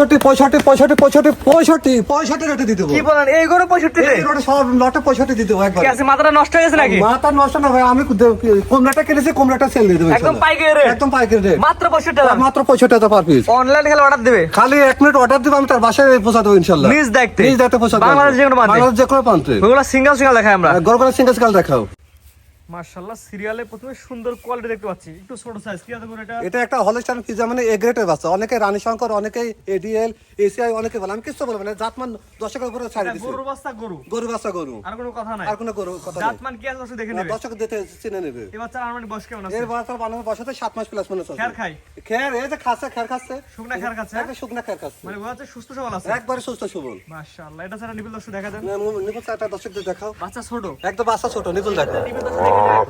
পঁয়ষট্টি পঁয়ষট্টি পঁয়ষট্টি পঁয়ষট্টি পঁয়ষট্টি রেটে দিতে কি বলেন এই গরু পঁয়ষট্টিতে এই সব লটে পঁয়ষট্টি দিতে হবে একবার। আছে মাথাটা নষ্ট হয়ে গেছে নাকি? মাথা নষ্ট না ভাই আমি কমলাটা কিনেছি কমলাটা সেল দিয়ে দেবো একদম ইনশাল্লাহ। পাইকারি রেট একদম পাইকারি রেট মাত্র পঁয়ষট্টি টাকা মাত্র পঁয়ষট্টি হাজার পার পিস অনলাইন খেলে অর্ডার দেবে। খালি এক মিনিট অর্ডার দিব আমি তার বাসায় পৌঁছা দেবো ইনশাল্লাহ। নিজ দেখতে নিজ দেখতে পৌঁছা দেবো। বাংলাদেশ যে কোনো প্রান্তে। বাংলাদেশ যে কোনো প্রান্তে। ওগুলো সিঙ্গেল সিঙ্গেল দেখাই আমরা। করে সিঙ্গেল স্কাল দেখাও। মাশাআল্লাহ সিরিয়ালে প্রথমে সুন্দর কোয়ালিটি দেখতে পাচ্ছি। একটু ছোট সাইজ কি এটা? এটা একটা হলস্টাইন মানে এ গ্রেটের বাচ্চা। অনেকে রানী শঙ্কর অনেকে এডিএল এসিআই অনেকে বলে। আমি কিছু বলব না জাতমান দর্শকের উপরে ছাড়ি এটা দিচ্ছে গরুর বাচ্চা গরু? গরু বাচ্চা গরু। আর কোনো কথা নাই। আর কোনো গরু কথা নেই। জাতমান কি আছে দেখে নেবে? দর্শক দেখে চিনে নেবে। এই বাচ্চার আনুমানিক বয়স কেমন আছে? এর বানানো বসাতে সাত মাস প্লাস মনে খেয়ার খাই খের এই যে খাচ্ছে খের খাচ্ছে। শুকনা খেয়ার খাচ্ছে একটা শুকনা খের খাচ্ছে। মানে যাচ্ছে সুস্থ সবল আছে। একবারে সুস্থ সবল। মাশাআল্লাহ এটা ছাড়া নিবিল দর্শক দেখা দেন নিপুল দর্শকদের দেখাও। বাচ্চা ছোট? একদম বাচ্চা ছোট নিপুল দেখে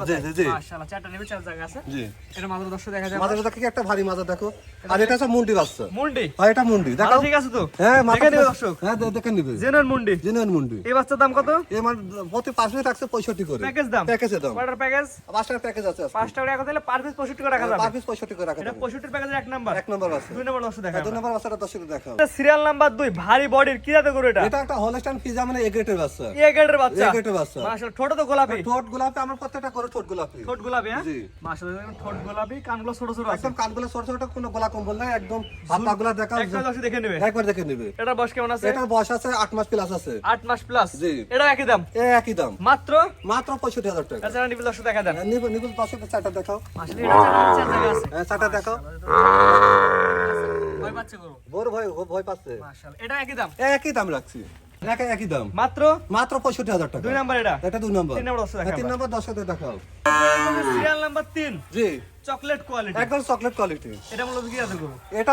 জি জি জি। মাশাআল্লাহ চারটা নিবিল চার জায়গা আছে। জি। এটা মাত্র দর্শক দেখা যায় মাঝে দেখি একটা ভারী মাজা দেখো? আর এটা হচ্ছে মুন্ডি বাচ্চা। মুন্ডি? ভাই এটা মুন্ডি মাথা ঠিক আছে তো? হ্যাঁ মাথা দেখে নেবে দর্শক। হ্যাঁ দে- দেখে জেনুইন মুন্ডি। জেনুইন মুন্ডি। এই বাচ্চার দাম কত? এ মানে প্রতি পাঁচ মিনিট রাখছে পঁয়ষট্টি করে। প্যাকেজ দাম? প্যাকেজে দাম। কয়টার প্যাকেজ? পাঁচ প্যাকেজ আছে আজকে। পাঁচ টাকা টাকা পার পিস পঁয়ষট্টি করে রাখা যাবে। পার পিস পঁয়ষট্টি করে রাখা এটা যাবে। পঁয়ষট্টির প্যাকেজের এক নাম্বার। এক নম্বর আছে। দুই নম্বর দর্শক দেখা দুই নম্বর বাচ্চাটা দর্শক দেখাও। সিরিয়াল নাম্বার দুই ভারী বডির কি জাতে গরু এটা? এটা একটা হলস্টাইন পিজা মানে বাচ্চা। এ গ্রেডের বাচ্চা। এগ্রেটের বাচ্চা। মাশাআল্লাহ ঠোঁট তো গোলাপি। ঠোঁট গোলাপি আমার প্রত্যেকটা করে ঠোঁট গোলাপি। ঠোঁট গোলাপি হ্যাঁ? জি। মাশাআল্লাহ ঠোঁট গোলাপি কানগুলো ছোট ছোট একদম কানগুলো ছোট ছোট কোনো গলা কম্বল নাই একদম হাত পাগুলা দেখাও একটা দেখে নেবে? একবার দেখে নিবে। এটার বয়স কেমন আছে? এটার বয়স আছে আট মাস প্লাস আছে। আট মাস প্লাস জি। এটা একই দাম? এ একই দাম। মাত্র? মাত্র পঁয়ষট্টি হাজার টাকা। তাছাড়া নিবিল দর্শক দেখা দেন। নিবল নিবল দর্শকের চারটা দেখাও। মাশাআল্লাহ এটা চার আছে। হ্যাঁ চারটা দেখাও। ভয় পাচ্ছে গরু। বড় ভয় ভয় পাচ্ছে। মাশাআল্লাহ এটা একই দাম? একই দাম রাখছি। একা একই দাম। মাত্র? মাত্র পঁয়ষট্টি হাজার টাকা। দুই নাম্বার এটা? এটা দুই নম্বর। তিন নম্বর দর্শক হ্যাঁ, দেখা তিন নম্বর দর্শকদের দেখাও। সিরিয়াল নাম্বার তিন। জি। চকলেট কোয়ালিটি একদম চকলেট কোয়ালিটি এটা মূলত কি আছে এটা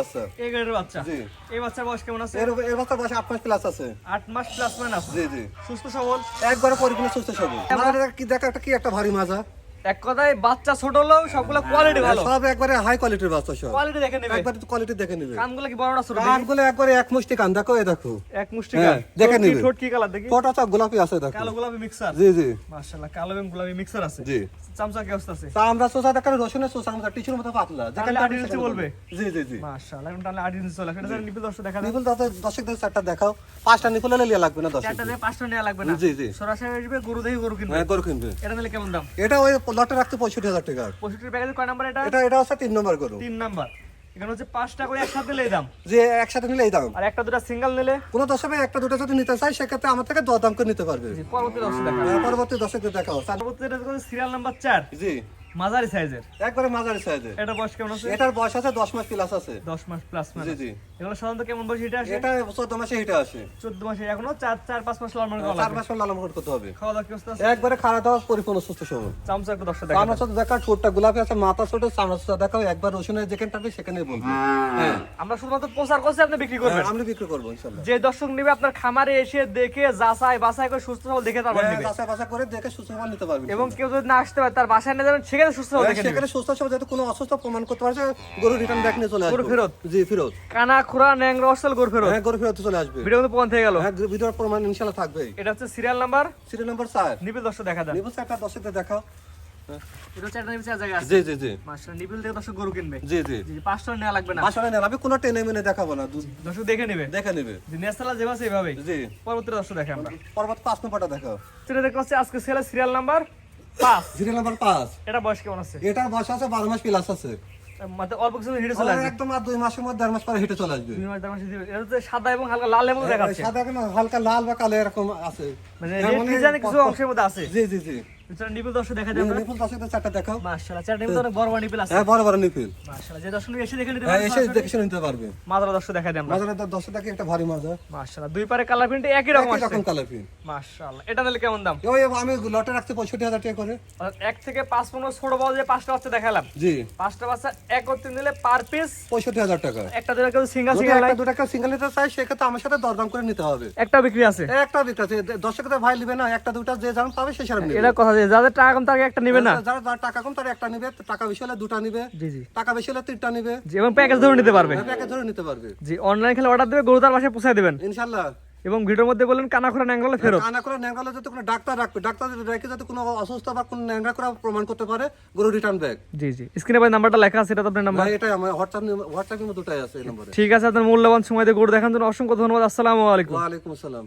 বাচ্চা। গ্রেডের বাচ্চা? জি। এই বাচ্চার বয়স কেমন আছে? এর এর বাচ্চা বয়স আট মাস প্লাস আছে। মাস প্লাস জি জি। সুস্থ সবল? একবারে পরিপূর্ণ সুস্থ সবল। কি দেখা একটা কি একটা ভারী মাজা। এক কথায় বাচ্চা ছোট হলেও সবগুলো কোয়ালিটি ভালো। সব একবারে হাই কোয়ালিটির বাচ্চা সব। কোয়ালিটি দেখে নেবে। একবারে কোয়ালিটি দেখে নিবে। কানগুলো কি বড় না ছোট? কানগুলো একবারে এক মুষ্টি কান দেখো এ দেখো। এক মুষ্টি হ্যাঁ, কান দেখে ঠোঁট কি- নিবে। ঠোঁট কি কালার দেখি। ছোট চক গোলাপি আছে দেখো। কালো গোলাপি মিক্সার জি জি। মাশাআল্লাহ কালো এবং গোলাপি মিক্সার আছে। জি। চামচা কি অবস্থা আছে? আমরা সোসা দেখার রসুনের সোসা আমরা টিস্যুর মতো পাতলা। টানি আটি সেখানে বলবে? জি জি জি। মাশাআল্লাহ এখন তাহলে আট ইঞ্চি চলে। যারা নিপিল দর্শক দেখা নিপুল দাদা দর্শকদের চারটা দেখাও। পাঁচটা নিপুল হলে লিয়া লাগবে না দর্শক চারটা পাঁচটা নেওয়া লাগবে না। জি, জি। সরাসরি আসবে গরু দেখি গরু কিনবে। হ্যাঁ গরু কিনবে। এটা নিলে কেমন দাম? এটা ওই লটে রাখতে পঁয়ষট্টি হাজার টাকা। পঁয়ষট্টির প্যাকেজ কয় নাম্বার এটা? এটা এটা হচ্ছে তিন নম্বর গরু। তিন নাম্বার এখানে হচ্ছে পাঁচটা করে একসাথে নিলে দাম। যে একসাথে নিলে এই দাম। আর একটা দুটা সিঙ্গেল নিলে? কোনো দশমে একটা দুটো যদি নিতে চাই সেক্ষেত্রে আমার থেকে দর দাম করে নিতে পারবে। পরবর্তী দশে দেখা হ্যাঁ, পরবর্তী দশে দেখা পরবর্তী সিরিয়াল নাম্বার চার। জি। মাঝারি সাইজের। একবারে মাঝারি সাইজে এটা বয়স কেমন আছে? এটার বয়স আছে দশ মাস প্লাস আছে। দশ মাস প্লাস মানে জি এগুলো সাধারণত কেমন বয়স এটা আসে? এটা চোদ্দ মাসে হিটে আসে। চোদ্দ মাসে এখনও চার চার পাঁচ মাস লাল মানে চার মাস পর লালন করতে হবে। খাওয়া দাওয়া কি অবস্থা আছে? একবারে খাওয়া দাওয়া পরিপূর্ণ সুস্থ সবল। চামচা একটু দর্শক দেখা সাথে দেখা ঠোঁটটা গোলাপি আছে মাথা ছোট সাথে দেখাও একবার রসুনের যেখানে থাকবে সেখানে বলব। হ্যাঁ। আমরা শুধুমাত্র প্রচার করছি আপনি বিক্রি করবেন। আমি বিক্রি করব ইনশাল্লাহ। যে দর্শক নিবে আপনার খামারে এসে দেখে যাচাই বাছাই করে সুস্থ সবল দেখে তারপর নিবে। বাসা বাসা করে দেখে সুস্থ সবল নিতে পারবে এবং কেউ যদি না আসতে পারে তার বাসায় নিয়ে যাবেন সেখানে সুস্থ সবল হ্যাঁ, দেখে সেখানে সুস্থ সবল যেহেতু কোনো অসুস্থ প্রমাণ করতে পারছে গরু রিটার্ন ব্যাক নিয়ে চলে আসবে। গরু ফেরত? জি ফেরত। কানা খুরা ন্যাংরা অসল গরু ফেরত? হ্যাঁ গরু ফেরত চলে আসবে। ভিডিও মধ্যে প্রমাণ থেকে গেল। হ্যাঁ ভিডিওর প্রমাণ ইনশাল্লাহ থাকবে। এটা হচ্ছে সিরিয়াল নাম্বার সিরিয়াল নাম্বার চার। নিবিল দর্শক দেখা যায় নিবুল চারটা দশকে দেখাও। জি জি জি। গরু কিনবে। জি জি। নেওয়া লাগবে না। আসলে কোনো টেনে মেনে দেখাবো না। দু- দর্শক দেখে নেবে। দেখে নেবে। যেভাবে জি। পরবর্তী দর্শক দেখে আমরা। পরবর্তী পাঁচ নম্বরটা দেখাও। সেটা পাচ্ছি আজকে সিরিয়াল নাম্বার পাঁচ সিরিয়াল নাম্বার পাঁচ এটা বয়স কেমন আছে? এটার বয়স আছে বারো মাস প্লাস আছে। মানে অল্প কিছু হিটে চলে আসবে। একদম আর দুই মাসের মধ্যে দেড় মাস পরে হেঁটে চলে আসবে। দুই মাস দেড় মাস এটা সাদা এবং হালকা লাল এবং দেখাচ্ছে। সাদা কেন হালকা লাল বা কালো এরকম আছে। রেড মানে কিছু অংশের মধ্যে আছে। জি জি জি। এটা নিবিল দর্শক দেখা যায় আমরা। নিপুল চারটা দেখাও। মাশাআল্লাহ চারটা নিবিল অনেক বড় বড় নিবিল আছে। হ্যাঁ বড় বড় নিপিল মাশাআল্লাহ যে দর্শক এসে দেখে নিতে এসে দেখে নিতে পারবে। মাদার দর্শক দেখা যায় আমরা। মাঝে দেখে একটা ভারী মাজা মাশাআল্লাহ দুই পারে কালার প্রিন্ট একই রকম আছে রকম কালার পিন মাশাআল্লাহ এটা নিলে কেমন দাম? ওই আমি লটে রাখতে পঁয়ষট্টি হাজার টাকা করে। এক থেকে পাঁচ পনেরো ছোট বড় যে পাঁচটা বাচ্চা দেখালাম। জি। পাঁচটা বাচ্চা এক করতে নিলে পার পিস পঁয়ষট্টি হাজার টাকা। একটা দুটা কেউ সিঙ্গেল সিঙ্গেল একটা দুটো সিঙ্গেল নিতে চাই সেক্ষেত্রে আমার সাথে দরদাম করে নিতে হবে। একটা বিক্রি আছে। একটা বিক্রি আছে। দর্শকদের ভাই নিবে না একটা দুটা যে যেমন পাবে সে সেরকম নিবে। এটা কথা যাদের টাকা কম তাকে একটা নেবে না। যারা যারা টাকা কম তারা একটা নিবে টাকা বেশি হলে দুটা নিবে। জি জি। টাকা বেশি হলে তিনটা নিবে। জি এবং প্যাকেজ ধরে নিতে পারবে। প্যাকেজ ধরে নিতে পারবে। জি অনলাইন খেলে অর্ডার দেবে গরু তার বাসায় পৌঁছায় দেবেন। ইনশাল্লাহ। এবং ভিডিওর মধ্যে বললেন কানাখোরা ন্যাংলা ফেরত। কানা করে ন্যাংরালে যাতে কোনো ডাক্তার রাখবে ডাক্তার যদি রেখে যাতে কোনো অসুস্থ বা কোনো ন্যাংরা করা প্রমাণ করতে পারে গরু রিটার্ন ব্যাক জি জি। স্ক্রিনে ভাই নাম্বারটা লেখা আছে এটা তো আপনার নাম্বার এটাই আমার হোয়াটসঅ্যাপ হোয়াটসঅ্যাপ দুটাই আছে এই নম্বরে ঠিক আছে আপনার মূল্যবান সময় দিয়ে গরু দেখার জন্য অসংখ্য ধন্যবাদ আসসালামু আলাইকুম। ওয়ালাইকুম আসসালাম।